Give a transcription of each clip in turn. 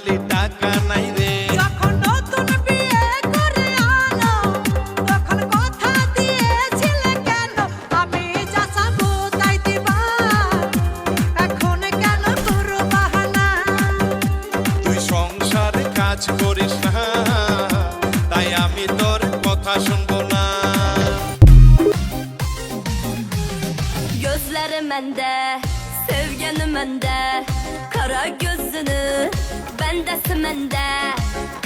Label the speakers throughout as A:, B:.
A: খালি টাকা নাই রে
B: যখন নতুন বিয়ে করে আলো তখন কথা দিয়েছিলে কেন? আমি যা চাবো তাই দিবা। এখন কেন করো বাহানা?
A: তুই সংসারে কাজ করিস না তাই আমি তোর কথা শুনব না।
C: Gözlerim bende, sevginim bende, kara gözünü bendesi mende.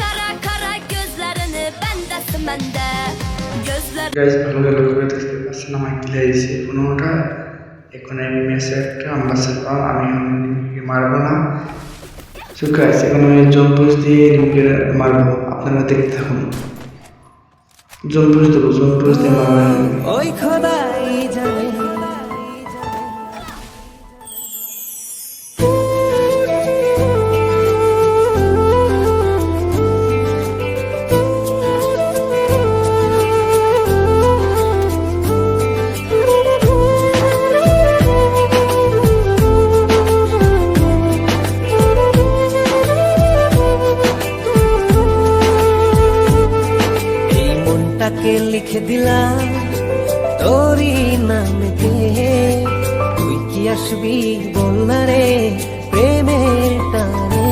C: Kara kara gözlerini, bendesi mende. Gözler
D: guys ভালো গেল করে দেখতে পাচ্ছেন আমার দিলে এসে কোনোটা এখন আমি মেসে একটা আম্বাসের আমি মারবো না। সো গাইজ এখন আমি জম্পুস দিয়ে নিমকে মারবো। আপনারা দেখতে থাকুন। জম্পুস দেবো জম্পুস দিয়ে মারবো
E: ওই খোদাই
B: জানে
E: মনটাকে লিখে দিলাম, তোরই নাম দিয়ে। তুই কি আসবি বল না রে, প্রেমের টানে।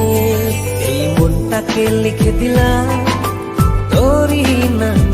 E: এই মনটাকে লিখে দিলাম, তোরই নাম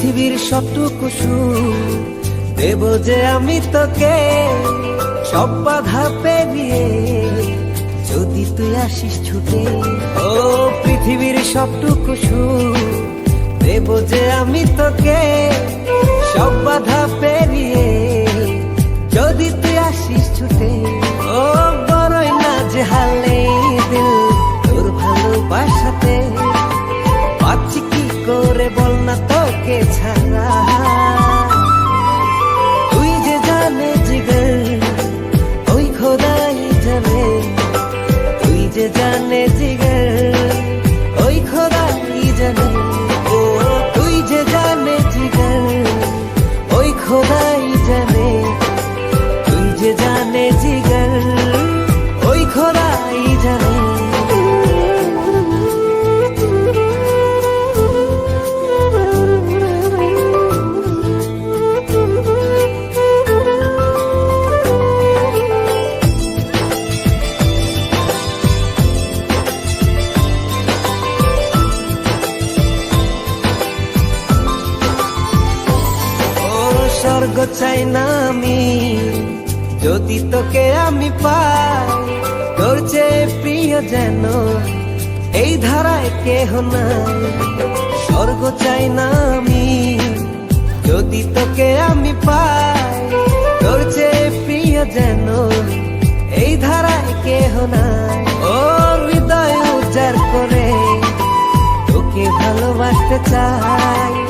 E: পৃথিবীর সবটুকু দেব যে আমি তোকে সব বাধা পেরিয়ে যদি তুই আসিস ছুটে। ও পৃথিবীর সবটুকু দেব যে আমি তোকে স্বর্গ চাই না আমি যদি তোকে আমি পাই, তোর প্রিয় যেন এই ধারায় কেহ না স্বর্গ চাই না আমি যদি তোকে আমি পাই, তোর প্রিয় যেন এই ধারায় কেহ না ও হৃদয় উজাড় করে, তোকে ভালোবাসতে চাই।